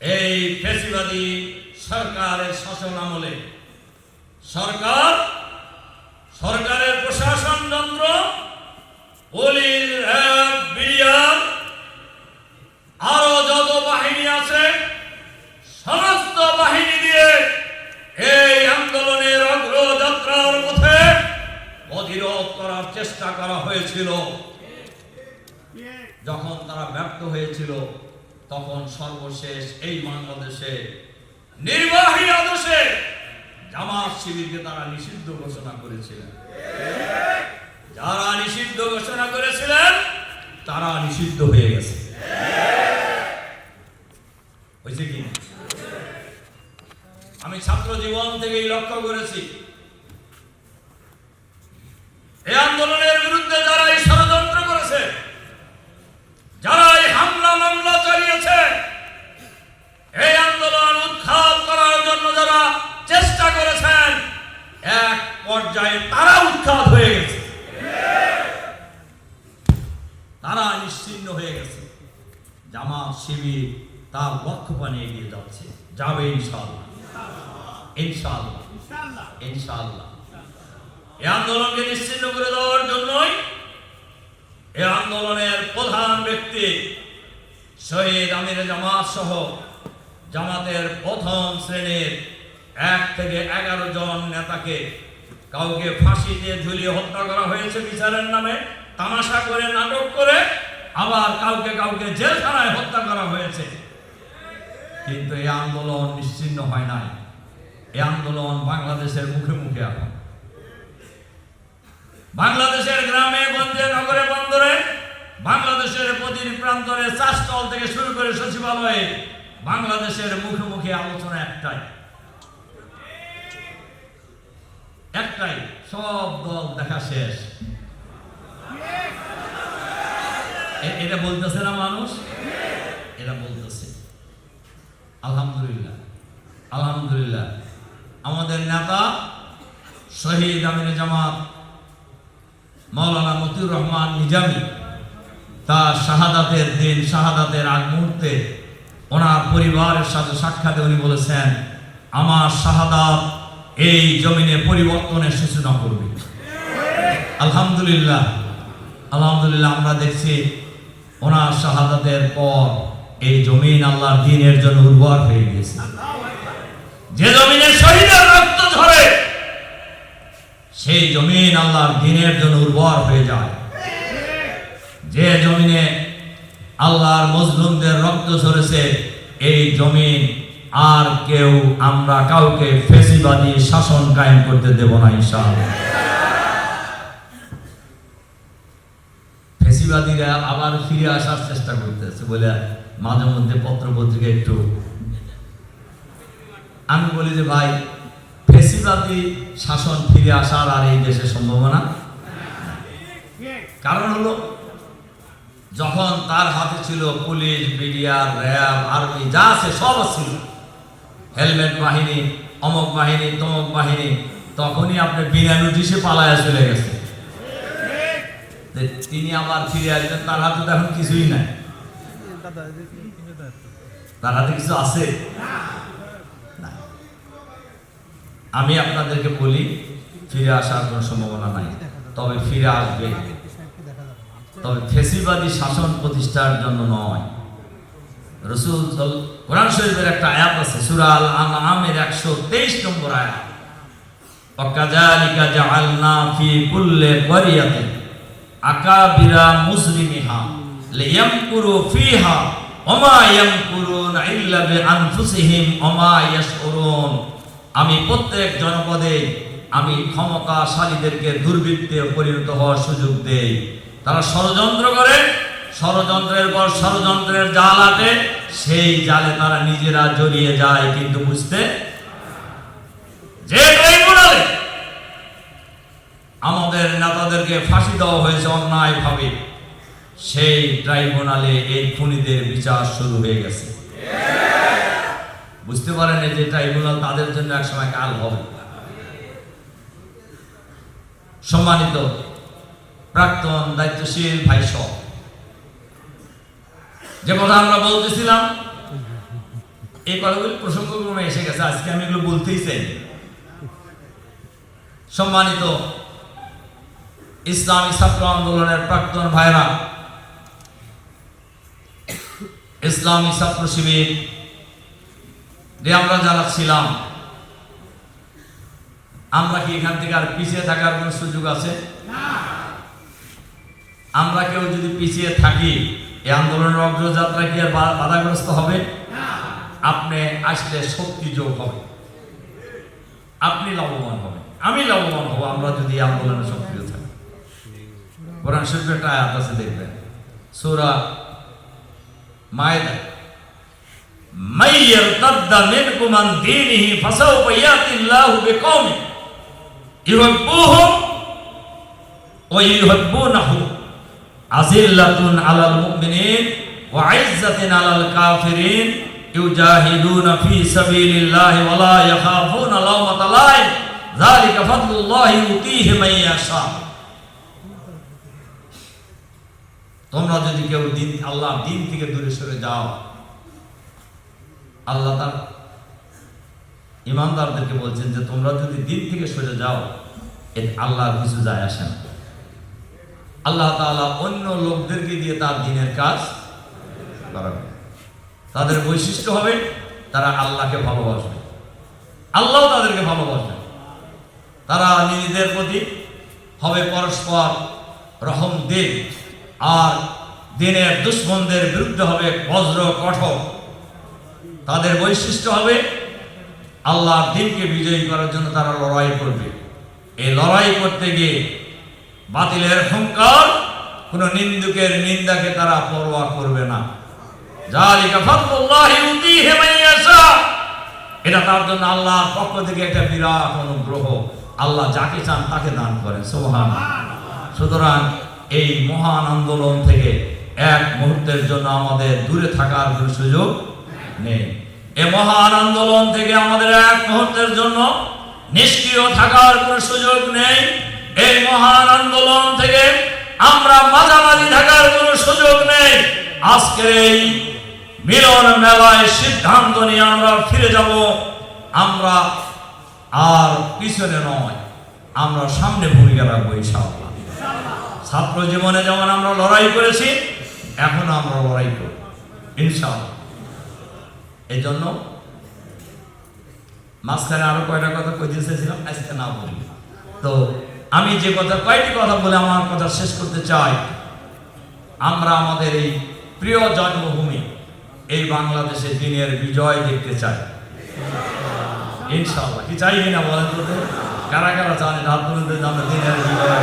এই ফেসিবাদী সরকারের শাসন আমলে সরকার, সরকারের প্রশাসন যন্ত্র আরও যত বাহিনী আছে, সমস্ত বাহিনী দিয়ে এই আন্দোলনের অগ্রযাত্রার পথে প্রতিরোধ করার চেষ্টা করা হয়েছিল। যখন তারা ব্যর্থ হয়েছিল তখন সর্বশেষ এই বাংলাদেশে, নির্বাহী আদেশে জামাত শিবিরকে তারা নিষিদ্ধ ঘোষণা করেছিলেন যারা নিষিদ্ধ ঘোষণা করেছিলেন, তারা নিষিদ্ধ হয়ে গেছে হয়েছে কি? আমি ছাত্র জীবন থেকেই লক্ষ্য করেছি, এই আন্দোলনের বিরুদ্ধে যারা এই ষড়যন্ত্র করেছে যারা এই হামলা চালিয়েছে এই আন্দোলন উৎখাত করার জন্য যারা চেষ্টা করেছেন, এক পর্যায়ে তারা উৎখাত হয়ে গেছে। তারা নিশ্চিন্ন হয়ে গেছে। জামাত, শিবির তার লক্ষ্য পানে এগিয়ে যাচ্ছে। যাবে ইনশাআল্লাহ। ইনশাআল্লাহ। ইনশাআল্লাহ। এই আন্দোলনকে নিশ্চিন্ন করে দেওয়ার জন্যই এই আন্দোলনের প্রধান ব্যক্তি শহীদ আমির জামাত সহ জামাতের প্রথম শ্রেণির এক থেকে এগারো জন নেতাকে কাউকে ফাঁসি দিয়ে ঝুলিয়ে হত্যা করা হয়েছে বিচারের নামে, তামাশা করে, নাটক করে, আবার কাউকে কাউকে জেলখানায় হত্যা করা হয়েছে। কিন্তু এই আন্দোলন নিশ্চিন্ন হয় নাই। এই আন্দোলন বাংলাদেশের মুখে মুখে এখন বাংলাদেশের গ্রামে, গঞ্জে, নগরে, বন্দরে বাংলাদেশের প্রতিটি প্রান্তরে চাষতল থেকে শুরু করে সচিবালয়ে বাংলাদেশের মুখে মুখে আলোচনা একটাই। একটাই, সব দল দেখা শেষ। এটা বলতেছে না মানুষ? এটা বলতেছে। আলহামদুলিল্লাহ। আলহামদুলিল্লাহ। আমাদের নেতা শহীদ আমির জামাত মাওলানা মতিউর রহমান নিজামী তার শাহাদাতের দিন, শাহাদাতের আগ মুহূর্তে ওনার পরিবারের সাথে সাক্ষাতে উনি বলেছেন, আমার শাহাদাত এই জমিনে পরিবর্তনের সূচনা করবে। আলহামদুলিল্লাহ আলহামদুলিল্লাহ আমরা দেখছি ওনার শাহাদাতের পর এই জমিন আল্লাহর দিনের জন্য উর্বর হয়ে গিয়েছে। যে জমিনে শহীদের রক্ত ঝরে, সেই জমিন আল্লাহর দিনের জন্য উর্বর হয়ে যায়। যে জমিনে আল্লাহর মজলুমদের রক্ত ঝরেছে, এই জমিন আর কেউ আমরা কাউকে ফেসিবাদী শাসন কায়েম করতে দেব না, ইনশাআল্লাহ। ফেসিবাদীরা আবার ফিরে আসার চেষ্টা করতেছে, বলে মাঝে মধ্যে পত্র পত্রিকা একটু আমি বলি যে, ভাই, ফেসিবাদী শাসন ফিরে আসার আর এই দেশে সম্ভাবনা? কারণ হলো যখন তার হাতে ছিল পুলিশ বিডিআর র্যাব, আর্মি, যা আছে, সব ছিল হেলমেট বাহিনী, অমক বাহিনী, তমক বাহিনী, তখনই আপনি বিনা নোটিশে পালায় চলে গেছে তিনি আবার ফিরে আসবেন তার হাতে তো এখন কিছুই নাই। তার হাতে কিছু আছে? আমি আপনাদেরকে বলি, ফিরে আসার কোনো সম্ভাবনা নাই। তবে ফিরে আসবে। তবে ফেসিবাদী শাসন প্রতিষ্ঠার জন্য নয়। রসুল সাল- কোরআন শরীফের একটা আয়াত আছে, সূরা আল আনআমের 123 নম্বর আয়াত। ওয়াকাযালিকা জাআলনা ফি কুল্লি ক্বরিয়াতিন আকাবিরা মুসলিমিহা লিয়ামকুরু ফিহা ওমা ইয়ামকুরুনা ইল্লা বিআনফুসিহিম ওমা ইয়াশউরুন। আমি প্রত্যেক জনপদে আমি ক্ষমতাশালীদেরকে দুর্বৃত্তে পরিণত হওয়ার সুযোগ দেই। তারা ষড়যন্ত্র করে, ষড়যন্ত্রের পর ষড়যন্ত্রের জাল আটে সেই জালে তারা নিজেরা জড়িয়ে যায়, কিন্তু বুঝতে যে ট্রাইব্যুনালে আমাদের নেতাদেরকে ফাঁসি দেওয়া হয়েছে অন্যায় ভাবে সেই ট্রাইব্যুনালে এই খুনিদের বিচার শুরু হয়ে গেছে। বুঝতে পারেন যে ট্রাইব্যুনাল তাদের জন্য একসময় কাল হবে। সম্মানিত প্রাক্তন দায়িত্বশীল ভাই সব যে কথা আমরা বলতেছিলাম, এই কথাগুলি প্রসঙ্গক্রমে এসে গেছে। আজকে আমি এগুলো বলতেই চাই। সম্মানিত ইসলামী ছাত্র আন্দোলনের প্রাক্তন ভাইরা, ইসলামী ছাত্র শিবির যে আমরা যারা ছিলাম আমরা কি এখান থেকে আর পিছিয়ে থাকার কোনো সুযোগ আছে? আমরা কেউ যদি পিছিয়ে থাকি এই আন্দোলনের অগ্রযাত্রা কি আর বা- বাধাগ্রস্ত হবে আপনি আসলে শক্তি যোগ হবে আপনি লাভবান হবেন আমি লাভবান হব আমরা যদি এই আন্দোলনে সক্রিয় থাকি কোরআন শরীফের একটা আয়াত আছে দেখবেন সূরা মায়দা من يرتد منكم عن دينه فسوف يأتي الله بقوم يحبوهم ويحبونه আজিল্লাতুন আলাল মুমিনিন ওয়া ইজ্জাতিন আলাল কাফিরিন ইউজাহিদুনা ফি সাবিলিল্লাহি ওয়া লা ইয়াখাফুনা লাওমাতা লাইম যালিকা ফাদলুল্লাহি ইউতিহি মান ইয়াশা। তোমরা যদি কেউ দিন আল্লাহ দিন থেকে দূরে সরে যাও, আল্লাহ তার ইমানদারদেরকে বলছেন যে তোমরা যদি দিন থেকে সরে যাও আল্লাহর কিছু যায় আসে না। আল্লাহ তাআলা অন্য লোকদেরকে দিয়ে তার দিনের কাজ করাবে তাদের বৈশিষ্ট্য হবে তারা আল্লাহকে ভালোবাসবে। আল্লাহ তাদেরকে ভালোবাসবে। তারা নিজেদের প্রতি হবে পরস্পর রহম দিন আর দিনের দুশ্মনদের বিরুদ্ধে হবে বজ্র কঠোর। তাদের বৈশিষ্ট্য হবে আল্লাহর দিনকে বিজয়ী করার জন্য তারা লড়াই করবে। এই লড়াই করতে গিয়ে বাতিলের হুঙ্কার, কোন নিন্দুকের নিন্দাকে তারা পরোয়া করবে না। এটা তার জন্য আল্লাহর পক্ষ থেকে একটা বিরাট অনুগ্রহ। আল্লাহ যাকে চান তাকে দান করেন সুবহান সুতরাং এই মহান আন্দোলন থেকে এক মুহূর্তের জন্য আমাদের দূরে থাকার সুযোগ নেই। এ মহান আন্দোলন থেকে আমাদের এক মুহূর্তের জন্য নিষ্ক্রিয় থাকার কোনো সুযোগ নেই। এই মহান আন্দোলন থেকে আমরা মাঝামাঝি থাকার কোনো সুযোগ নেই। আজকের এই মিলন মেলায় সিদ্ধান্ত নিয়ে আমরা ফিরে যাব। আমরা আর পিছনে নয়, আমরা সামনে ভূমিকা রাখব ইনশাআল্লাহ। ছাত্র জীবনে যেমন আমরা লড়াই করেছি, এখন আমরা লড়াই করব, ইনশাআল্লাহ। এই জন্য মাঝখানে আরও কয়টা কথা কই দিয়েছিলাম আজকে না বলি। তো আমি যে কথা কয়েকটি কথা বলে আমার কথা শেষ করতে চাই। আমরা আমাদের এই প্রিয় জন্মভূমি এই বাংলাদেশে দিনের বিজয় দেখতে চাই। ইনশাল্লাহ কি চাই না বলেন কারা কারা চান? পর্যন্ত আমরা দিনের বিজয়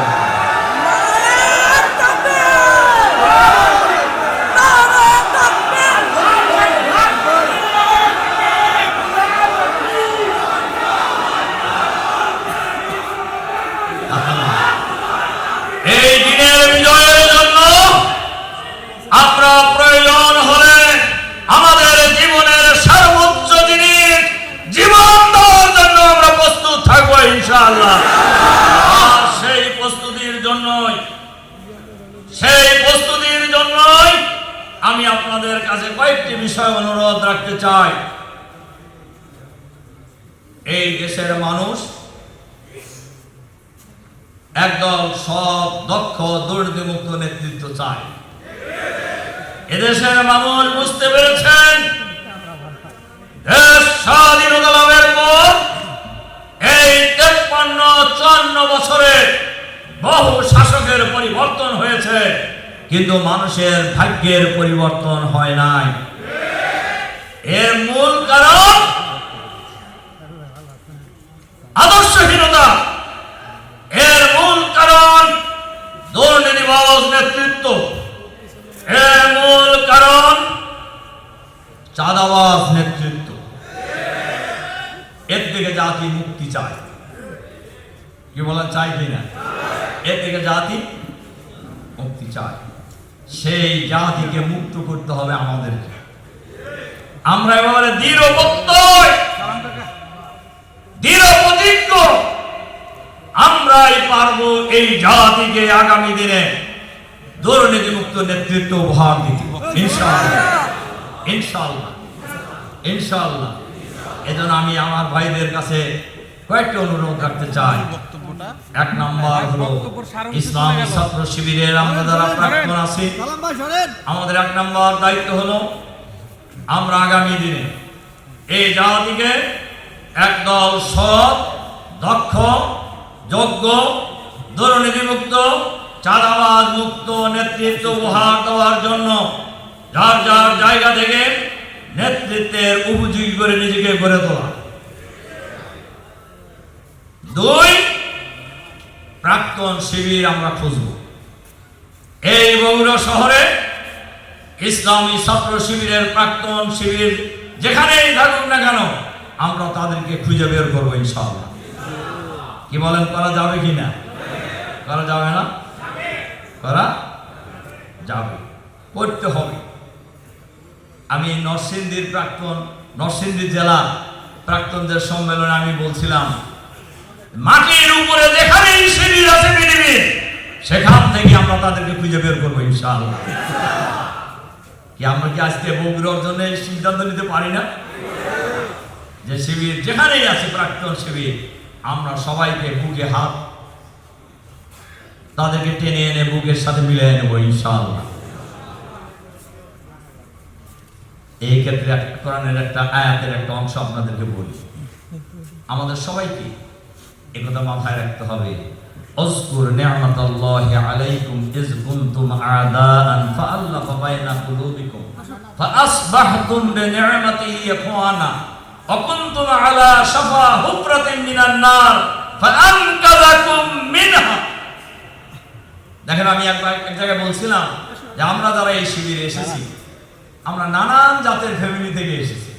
এই দিনের বিজয়ের জন্য আমরা প্রয়োজন হলে আমাদের জীবনের সর্বোচ্চ জিনিস জীবন দেওয়ার জন্য আমরা প্রস্তুত থাকব ইনশাআল্লাহ আর সেই প্রস্তুতির জন্যই সেই প্রস্তুতির জন্যই আমি আপনাদের কাছে কয়েকটি বিষয় অনুরোধ রাখতে চাই এই দেশের মানুষ একদল দক্ষ দুর্নীতিমুক্ত নেতৃত্ব চায়। এদেশের মানুষ বুঝতে পেরেছেন, দেশ স্বাধীনতা লাভের পর এই তেপ্পান্ন, চুয়ান্ন বছরে বহু শাসকের পরিবর্তন হয়েছে, কিন্তু মানুষের ভাগ্যের পরিবর্তন হয় নাই। এর মূল কারণ আদর্শহীনতা এর মূল কারণ দুর্নীতিবাজ নেতৃত্ব। এর মূল কারণ, চাঁদাবাজ নেতৃত্ব। এর থেকে জাতি মুক্তি চায়। কি বলেন চাই কি না? এর থেকে জাতি মুক্তি চায়। সেই জাতিকে মুক্ত করতে হবে আমাদেরকে আমরা এবারে দৃঢ় প্রত্যয়, দৃঢ় প্রতিজ্ঞ। আমরাই পারব এই জাতিকে আগামী দিনে দুর্নীতিমুক্ত নেতৃত্ব উপহার দিতে। ইনশাআল্লাহ। এজন্য আমি আমার ভাইদের কাছে কয়েকটি অনুরোধ রাখতে চাই। এক নম্বর হলো ইসলামী ছাত্র শিবিরের আমরা যারা প্রাক্তন আছি, আমাদের এক নম্বর দায়িত্ব হলো আমরা আগামী দিনে এই জাতিকে একদল সৎ, দক্ষ যোগ্য দুর্নীতিমুক্ত চাঁদাবাজ মুক্ত, নেতৃত্ব উপহার দেওয়ার জন্য যার যার জায়গা থেকে নেতৃত্বের উপযোগী করে নিজেকে গড়ে তোলা। দুই, প্রাক্তন শিবির আমরা খুঁজবো। এই বগুড়া শহরে ইসলামী ছাত্র শিবিরের প্রাক্তন শিবির যেখানেই থাকুক না কেন, আমরা তাদেরকে খুঁজে বের করব ইনশাআল্লাহ। কি বলেন, করা যাবে কি না? করা যাবে না? করা যাবে। করতে হবে। আমি নরসিংদীর প্রাক্তন, নরসিংদী জেলা প্রাক্তনদের সম্মেলনে আমি বলছিলাম, মাটির উপরে যেখানেই শিবির আছে পৃথিবীর, সেখান থেকে আমরা তাদেরকে খুঁজে বের করব, ইনশাআল্লাহ। কি আমরা কি আজকে জন্য এই সিদ্ধান্ত নিতে পারি না? যে শিবির যেখানেই আছে, প্রাক্তন শিবির আমরা সবাইকে বুকে হাত তাদেরকে টেনে এনে বুকের সাথে মিলিয়ে নেবো ইনশাআল্লাহ এই ক্ষেত্রে এক- কোরআনের একটা আয়াতের একটা অংশ আপনাদেরকে বলি আমাদের সবাইকে একথা মাথায় রাখতে হবে اذكر نعمة الله عليكم إذ كنتم أعداء فألف بين قلوبكم فأصبحتم بنعمته إخوانا وكنتم على شفا حفرة من النار فأنقذكم منها দেখেন আমি একবার এক জায়গায় বলছিলাম যে আমরা যারা এই শিবিরে এসেছি আমরা নানান জাতের ফ্যামিলি থেকে এসেছি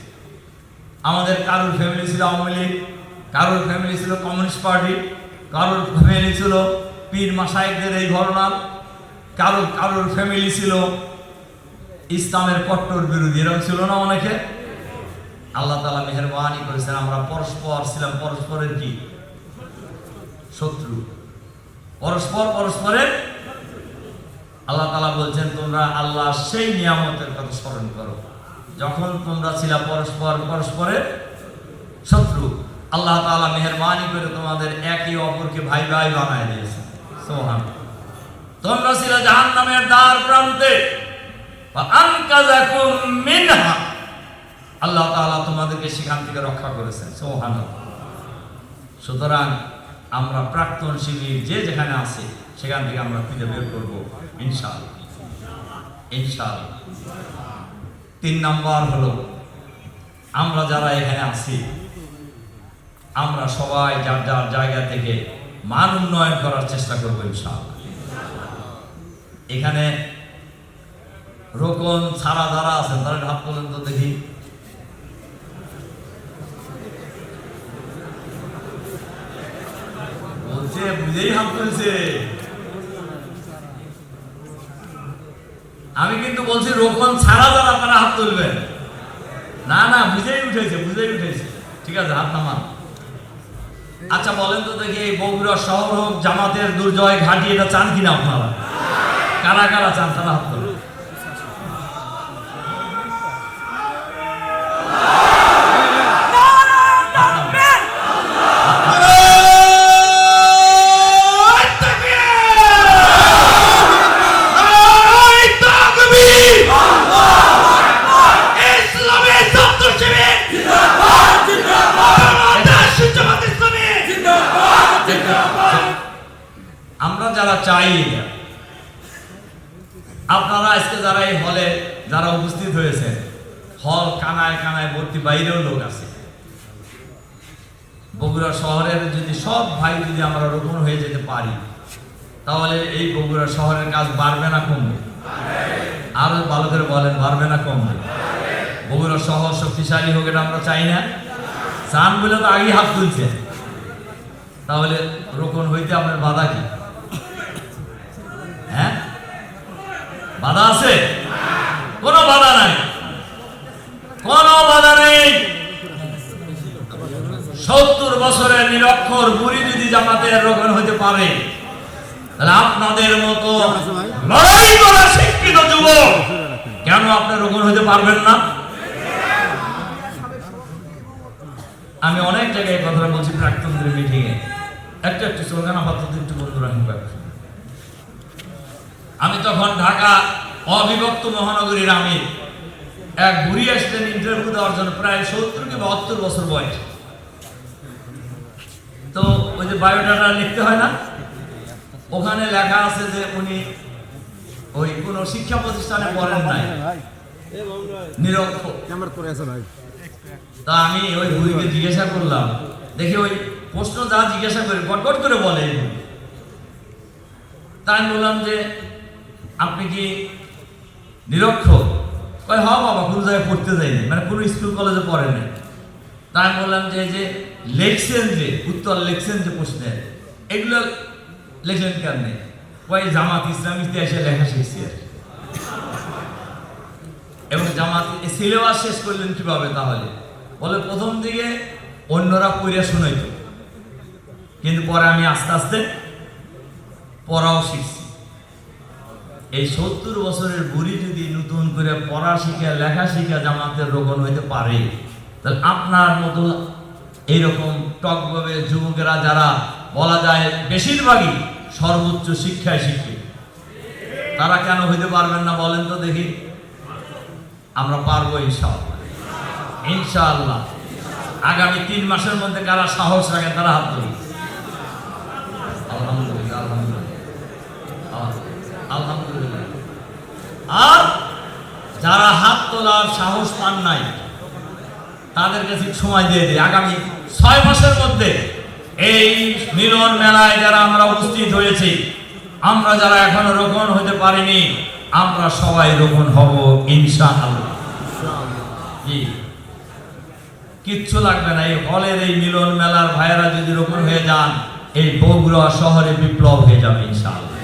আমাদের কারোর ফ্যামিলি ছিল আওয়ামী লীগ কারোর ফ্যামিলি ছিল কমিউনিস্ট পার্টি কারোর ফ্যামিলি ছিল পীর মাসাইকদের এই ঘটনার কারোর কারোর ফ্যামিলি ছিল ইসলামের কট্টর বিরোধী এরকম ছিল না অনেকে আল্লাহ তালা মেহরবানি করেছেন, আমরা পরস্পর ছিলাম পরস্পরের কি? শত্রু। পরস্পর পরস্পরের আল্লাহ তালা বলছেন, তোমরা আল্লাহ সেই নিয়ামতের কথা স্মরণ করো। যখন তোমরা ছিল পরস্পর পরস্পরের শত্রু, আল্লাহ তাআলা মেহরবানি করে তোমাদের একে অপরকে ভাই ভাই বানায় দিয়েছে সোহান তোমরা ছিল জাহান্নামের দ্বার প্রান্তে। মিনহা। আল্লাহ তাআলা তোমাদেরকে সেখান থেকে রক্ষা করেছেন সোহান সুতরাং আমরা প্রাক্তন শিবির যে যেখানে আছে, সেখান থেকে আমরা খুঁজে বের করব, ইনশাআল্লাহ। ইনশাআল্লাহ। তিন নম্বর হলো, আমরা যারা এখানে আছি, আমরা সবাই যার যার জায়গা থেকে মান উন্নয়ন করার চেষ্টা করব ইনশাল এখানে রোকন ছাড়া যারা আছেন তারা হাত পর্যন্ত দেখি। বুঝেই হাত তুলছে আমি কিন্তু বলছি রোকন ছাড়া যারা আপনারা হাত তুলবেন না না, বুঝেই উঠেছে বুঝেই উঠেছে। ঠিক আছে, হাত নামান। আচ্ছা বলেন তো দেখি বগুড়া শহর হোক, জামাতের দুর্জয় ঘাটি, এটা চান কিনা আপনারা? কারা কারা চান তারা হাত তোলেন। যারা চাই এটা, আপনারা আজকে যারা এই হলে যারা উপস্থিত হয়েছে হল কানায় কানায় ভর্তি বাইরেও লোক আছে। বগুড়া শহরের যদি সব ভাই যদি আমরা রোপণ হয়ে যেতে পারি তাহলে এই বগুড়া শহরের কাজ বাড়বে না কমবে। আরও ভালো করে বলেন বাড়বে না কমবে। বগুড়া শহর শক্তিশালী হোক এটা আমরা চাই না। চান বলে তো আগেই হাত তুলছে তাহলে রোপণ হইতে আপনার বাধা কি? হ্যাঁ? বাধা আছে? কোনো বাধা নাই। কোনো বাধা নেই। সত্তর বছরের নিরক্ষর বুড়ি যদি জামাতের রোপণ হতে পারে, তাহলে আপনাদের মতো লড়াই করা শিক্ষিত যুবক কেন আপনি রোপণ হতে পারবেন না? আমি অনেক জায়গায় কথাটা বলছি প্রাক্তনদের মিটিংয়ে একটা একটু স্লোগান আপাতত একটু বন্ধু রাখেন কয়েকজন আমি তখন ঢাকা অবিভক্ত মহানগরীর আমি এক বুড়ি আসলেন ইন্টারভিউ দেওয়ার জন্য প্রায় সত্তর কি বাহাত্তর বছর বয়স। তো ওই যে বায়োডাটা লিখতে হয় না? ওখানে লেখা আছে যে উনি ওই কোনো শিক্ষা প্রতিষ্ঠানে পড়েন নাই। তা আমি ওই বুড়িকে জিজ্ঞাসা করলাম দেখি ওই প্রশ্ন যা জিজ্ঞাসা করে গটগট করে বলে। এই বুড়ি। তা আমি বললাম যে আপনি কি নিরক্ষর কয় হ বাবা, কোনো জায়গায় পড়তে যাইনি মানে কোনো স্কুল, কলেজে পড়ে নাই। তা আমি বললাম যে যে লেখছেন যে, উত্তর লেখছেন যে প্রশ্নের, এগুলো লেখেন কেন কয়, জামাত ইসলাম ইতিহাসে লেখা শিখছি আর এবং জামাত সিলেবাস শেষ করলেন কীভাবে তাহলে? বলে, প্রথম দিকে অন্যরা পড়িয়া শুনাইত। কিন্তু পরে আমি আস্তে আস্তে পড়াও শিখছি। এই সত্তর বছরের বুড়ি যদি নতুন করে পড়া শিখে, লেখা শিখে জামাতের রোগন হইতে পারে, তাহলে আপনার মতো এইরকম টকভাবে যুবকেরা যারা বলা যায় বেশিরভাগই সর্বোচ্চ শিক্ষায় শিখবে, তারা কেন হইতে পারবেন না বলেন তো দেখি? আমরা পারব ইনশাআল্লাহ। ইনশাআল্লাহ। আগামী তিন মাসের মধ্যে কারা সাহস রাখেন তারা হাত তুলি আলহামদুলিল্লাহ আলহামদুলিল্লাহ আল- আলহামদুলিল্লাহ আর যারা হাত তোলার সাহস পান নাই, তাদের কাছে সময় দিয়ে দিই। আগামী ছয় মাসের মধ্যে এই মিলন মেলায় যারা আমরা উপস্থিত হয়েছি, আমরা যারা এখনও রোপণ হতে পারিনি, আমরা সবাই রোপণ হব ইনশা আল্লাহ কিচ্ছু লাগবে না, এই হলের এই মিলন মেলার ভাইয়েরা যদি রোপণ হয়ে যান, এই বগুড়া শহরে বিপ্লব হয়ে যাবে ইনশাআল্লাহ।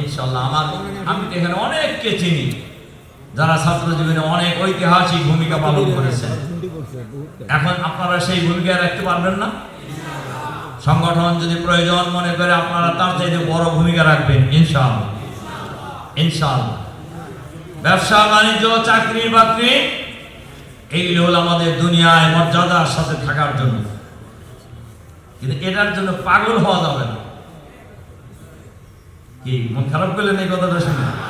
ইনশাল্লাহ আমার আমি তো এখানে অনেককে চিনি। যারা ছাত্র জীবনে অনেক ঐতিহাসিক ভূমিকা পালন করছে এখন আপনারা সেই ভূমিকা রাখতে পারবেন না? সংগঠন যদি প্রয়োজন মনে করে আপনারা তার চাইতে বড় ভূমিকা রাখবেন, ইনশাআল্লাহ। ইনশাআল্লাহ। ব্যবসা, বাণিজ্য, চাকরি, বাকরি এইগুলো হলো আমাদের দুনিয়ায় মর্যাদার সাথে থাকার জন্য। কিন্তু এটার জন্য পাগল হওয়া যাবে না। কি, মন খারাপ করলেন এই কথাটা শুনে?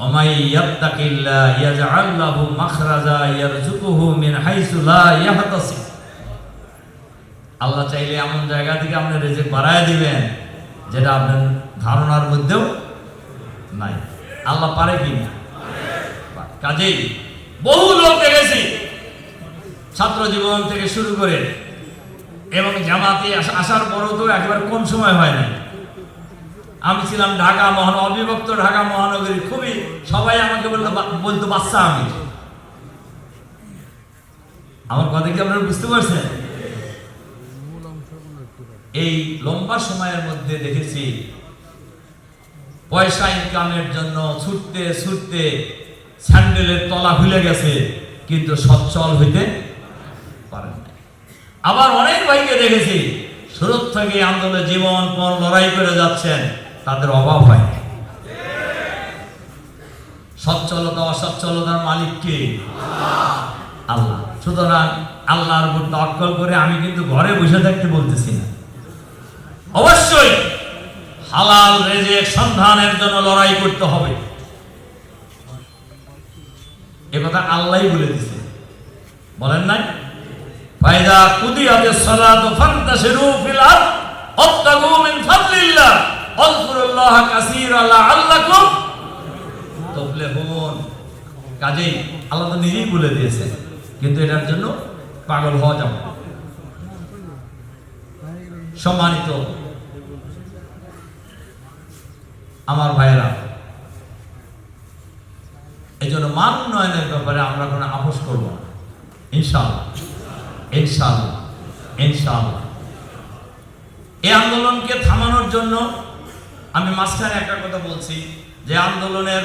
ومن يتق الله يجعل له مخرجا يرزقه من حيث لا يحتسب আল্লাহ চাইলে এমন জায়গা থেকে আপনি রেজেক বাড়ায় দিবেন যেটা আপনার ধারণার মধ্যেও নাই আল্লাহ পারে কি না কাজেই বহু লোক দেখেছি ছাত্র জীবন থেকে শুরু করে এবং জামাতে আস- আসার পরও তো একেবারে কম সময় হয় না আমি ছিলাম ঢাকা মহান অবিভক্ত ঢাকা মহানগরী খুবই সবাই আমাকে বলতো, বাচ্চা আমি আমার কথা কি আপনারা বুঝতে পারছেন এই লম্বা সময়ের মধ্যে দেখেছি, পয়সা ইনকামের জন্য ছুটতে ছুটতে স্যান্ডেলের তলা ভুলে গেছে, কিন্তু সচ্ছল হইতে পারেন নাই। আবার অনেক ভাইকে দেখেছি শুরু থেকে আন্দোলনে জীবন, পণ লড়াই করে যাচ্ছেন, তাদের অভাব হয় না। সচ্ছলতা, অসচ্ছলতার মালিক কে? আল্লাহ। সুতরাং আল্লাহর উপর তক্কল করে আমি কিন্তু ঘরে বসে থাকতে বলতেছি না। অবশ্যই হালাল রেজেক সন্ধানের জন্য লড়াই করতে হবে। এ কথা আল্লাহই বলে দিছে। বলেন নাই? ফায়দা কুদিয়াতিস সালাতু ফান্তাশিরু ফিল আরদ ওয়াবতাগু মিন ফাদলিল্লাহ ওয়াজকুরুল্লাহ কাসীরা লাআল্লাকুম তুফলিহুন কাজেই আল্লাহ তো নিজেই বলে দিয়েছে, কিন্তু এটার জন্য পাগল হওয়া যাবে সম্মানিত আমার ভাইয়েরা এই জন্য মান উন্নয়নের ব্যাপারে আমরা কোনো আপোষ করব না। ইনশাআল্লাহ ইনশাআল্লাহ ইনশাআল্লাহ। এই আন্দোলনকে থামানোর জন্য আমি মাঝখানে একটা কথা বলছি, যে আন্দোলনের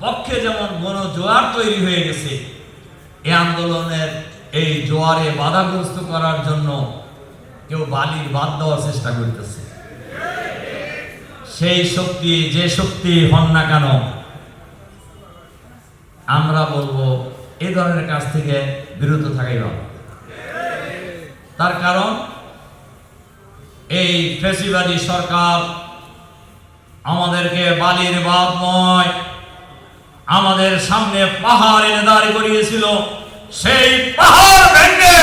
পক্ষে যেমন গণ জোয়ার তৈরি হয়ে গেছে এই আন্দোলনের এই জোয়ারে বাধাগ্রস্ত করার জন্য কেউ বালির বাদ দেওয়ার চেষ্টা করতেছে। সেই শক্তি, যে শক্তি হন না কেন, আমরা বলব এই ধরনের কাজ থেকে বিরত থাকাই ভালো। তার কারণ, এই ফেসিবাদী সরকার আমাদেরকে বালির বাদময় আমাদের সামনে পাহাড় এনে দাঁড় করিয়েছিল। সেই পাহাড় ভেঙে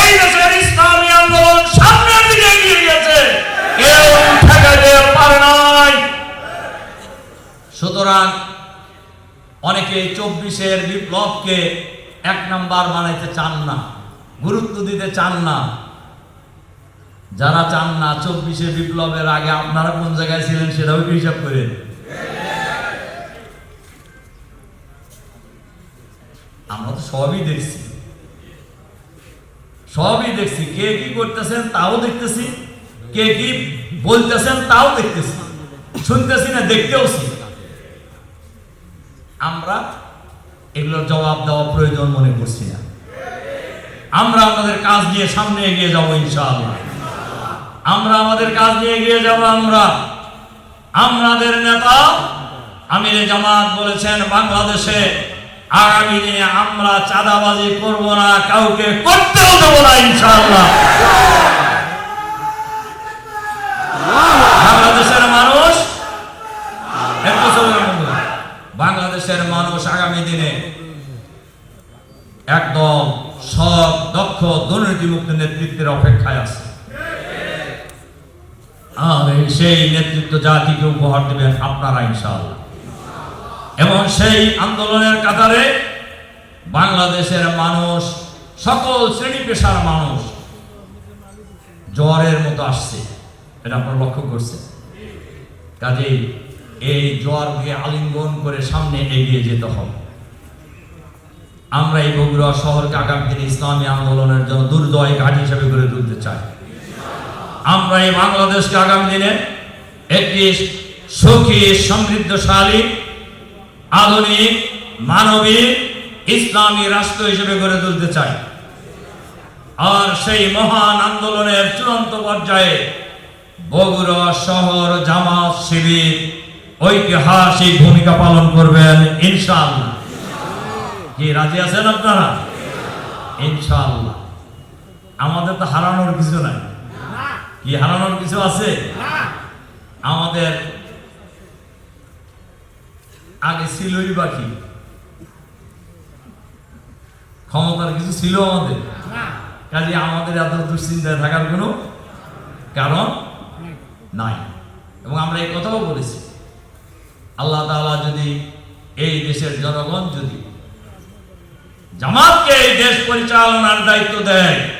এই দেশের ইসলামী আন্দোলন সামনের দিকে এগিয়ে গেছে কেউ ঠেকাতে পারে নাই। সুতরাং অনেকে চব্বিশের বিপ্লবকে এক নাম্বার বানাইতে চান না, গুরুত্ব দিতে চান না। যারা চান না, চব্বিশে বিপ্লবের আগে আপনারা কোন জায়গায় ছিলেন সেটাও হিসাব করেন। আমরা তো সবই দেখছি। সবই দেখছি। কে কি করতেছেন তাও দেখতেছি। কে কি বলতেছেন তাও দেখতেছি। শুনতেছি না দেখতেওছি আমরা এগুলোর জবাব দেওয়া প্রয়োজন মনে করছি না। আমরা আমাদের কাজ নিয়ে সামনে এগিয়ে যাব, ইনশাআল্লাহ। আমরা আমাদের কাজ নিয়ে এগিয়ে যাব, আমরা। আমাদের নেতা আমির জামাত বলেছেন, বাংলাদেশে আগামী আমরা চাঁদাবাজি করব না, কাউকে করতেও দেবো না বাংলাদেশের মানুষ। বাংলাদেশের মানুষ আগামী দিনে একদম সব দক্ষ, দুর্নীতিমুক্ত নেতৃত্বের অপেক্ষায় আছে আর সেই নেতৃত্ব জাতিকে উপহার দেবেন আপনারা, ইনশাআল্লাহ এবং সেই আন্দোলনের কাতারে বাংলাদেশের মানুষ, সকল শ্রেণি পেশার মানুষ জ্বরের মতো আসছে। এটা আপনারা লক্ষ্য করছে কাজেই এই জ্বরকে আলিঙ্গন করে সামনে এগিয়ে যেতে হবে। আমরা এই বগুড়া শহরকে আগামী দিনে ইসলামী আন্দোলনের জন্য দুর্দয় ঘাট হিসেবে গড়ে তুলতে চাই। আমরা এই বাংলাদেশকে আগামী দিনে একটি সুখী সমৃদ্ধশালী আধুনিক মানবিক ইসলামী রাষ্ট্র হিসেবে গড়ে তুলতে চাই। আর সেই মহান আন্দোলনের চূড়ান্ত পর্যায়ে বগুড়া শহর জামাত শিবির ঐতিহাসিক ভূমিকা পালন করবেন ইনশাআল্লাহ। কি রাজি আছেন আপনারা? ইনশাআল্লাহ। আমাদের তো হারানোর কিছু নাই। কি হারানোর কিছু আছে? আমাদের আগে ছিলই বাকি ক্ষমতার কিছু ছিল আমাদের। কাজে আমাদের এত দুশ্চিন্তায় থাকার কোনো কারণ নাই। এবং আমরা এই কথাও বলেছি। আল্লাহ তাআলা যদি এই দেশের জনগণ যদি জামাতকে এই দেশ পরিচালনার দায়িত্ব দেয়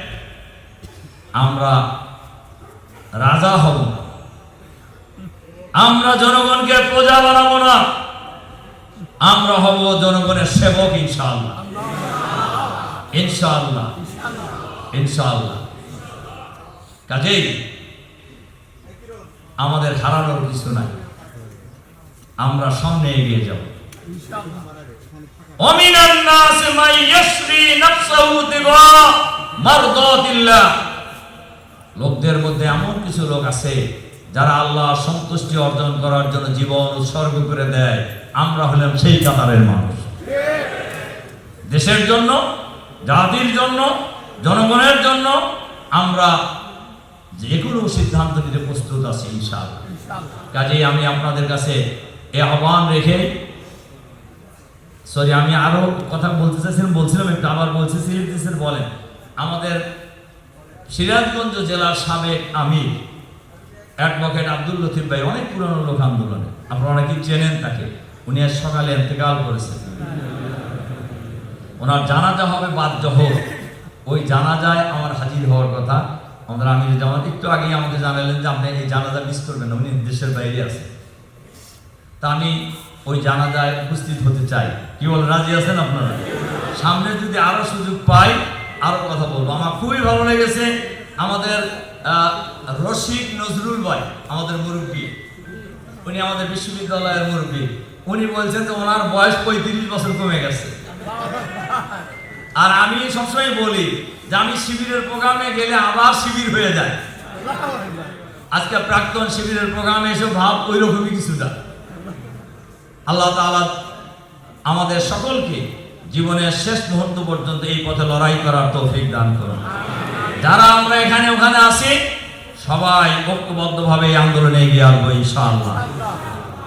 আমরা রাজা হব না। আমরা জনগণকে প্রজা বানাবো না। আমরা হব জনগণের সেবক, ইনশাআল্লাহ। ইনশাআল্লাহ। ইনশাআল্লাহ। কাজেই আমাদের হারানোর কিছু নাই। আমরা সামনে এগিয়ে যাব। অমিনান নাস মাই ইয়াসরি নাফসাহু দিবা মারদাতিল্লাহ লোকদের মধ্যে এমন কিছু লোক আছে যারা আল্লাহ সন্তুষ্টি অর্জন করার জন্য জীবন উৎসর্গ করে দেয়। আমরা হলাম সেই কাতারের মানুষ। দেশের জন্য, জাতির জন্য, জনগণের জন্য আমরা যে কোনো সিদ্ধান্ত নিতে প্রস্তুত আছি, ইনশাআল্লাহ। কাজেই আমি আপনাদের কাছে এ আহ্বান রেখে, সরি, আমি আরও কথা বলতে চাইছিলাম, বলছিলাম একটু আবার বলছি সিরিয়াস বলেন। আমাদের সিরাজগঞ্জ জেলার সাবেক আমির, অ্যাডভোকেট আব্দুল লতিফ ভাই, অনেক পুরনো লোক আন্দোলনে। আপনারা অনেকেই চেনেন তাকে। উনি আজ সকালে ইন্তেকাল করেছেন। ওনার জানাজা হবে বাদ হোক ওই জানাজায় আমার হাজির হওয়ার কথা। আমাদের আমির জামাত একটু আগেই আমাকে জানালেন যে আপনি এই জানাজা মিস করবেন উনি দেশের বাইরে আছে তা আমি ওই জানাজায় উপস্থিত হতে চাই। কি বল রাজি আছেন আপনারা? সামনে যদি আরও সুযোগ পাই, আরও কথা বলব। আমার খুবই ভালো লেগেছে আমাদের রশিদ নজরুল ভাই, আমাদের মুরব্বী। উনি আমাদের বিশ্ববিদ্যালয়ের মুরব্বী। উনি বলছেন যে ওনার বয়স পঁয়ত্রিশ বছর কমে গেছে। আর আমি সবসময় বলি যে আমি শিবিরের প্রোগ্রামে গেলে আবার শিবির হয়ে যায়। আজকে প্রাক্তন শিবিরের প্রোগ্রামে এসে ভাব ওই রকমই কিছুটা। আল্লাহ তাআলা আমাদের সকলকে জীবনের শেষ মুহূর্ত পর্যন্ত এই পথে লড়াই করার তৌফিক দান করুন। যারা আমরা এখানে ওখানে আছি, সবাই ঐক্যবদ্ধভাবে এই আন্দোলনে এগিয়ে আসব ইনশাআল্লাহ।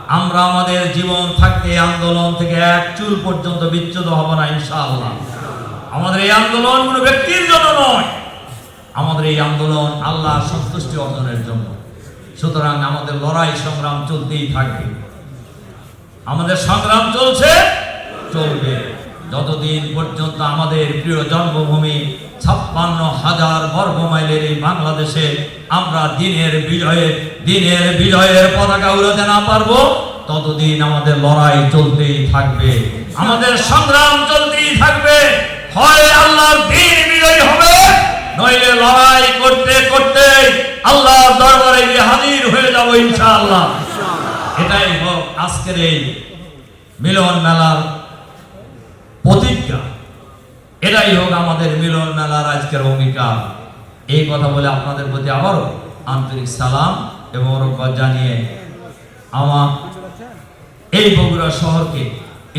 আমরা আমাদের জীবন থাকতে আন্দোলন থেকে এক চুল পর্যন্ত বিচ্যুত হব না, ইনশাআল্লাহ। আমাদের এই আন্দোলন কোনো ব্যক্তির জন্য নয়। আমাদের এই আন্দোলন আল্লাহ সন্তুষ্টি অর্জনের জন্য। সুতরাং আমাদের লড়াই সংগ্রাম চলতেই থাকবে। আমাদের সংগ্রাম চলছে, চলবে। যতদিন পর্যন্ত আমাদের প্রিয় জন্মভূমি ছাপ্পান্ন হাজার বর্গ মাইলের এই বাংলাদেশে আমরা দিনের বিজয়ে, দিনের বিজয়ের পতাকা উড়াতে না পারব, ততদিন আমাদের লড়াই চলতেই থাকবে। আমাদের সংগ্রাম চলতেই থাকবে। হয় আল্লাহর দিন বিজয়ী হবে, নইলে লড়াই করতে করতে আল্লাহর দরবারে গিয়ে হাজির হয়ে যাব ইনশাআল্লাহ। এটাই হোক আজকের এই মিলন মেলার প্রতিজ্ঞা। এটাই হোক আমাদের মিলন মেলার আজকের ভূমিকা। এই কথা বলে আপনাদের প্রতি আবারও আন্তরিক সালাম এবং জানিয়ে আমার এই বগুড়া শহরকে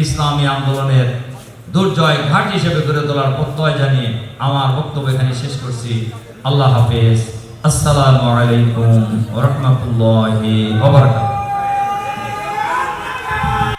ইসলামী আন্দোলনের দুর্জয় ঘাট হিসেবে গড়ে তোলার প্রত্যয় জানিয়ে আমার বক্তব্য এখানে শেষ করছি। আল্লাহ হাফেজ। আসসালামু আলাইকুম রহমতুল্লাহ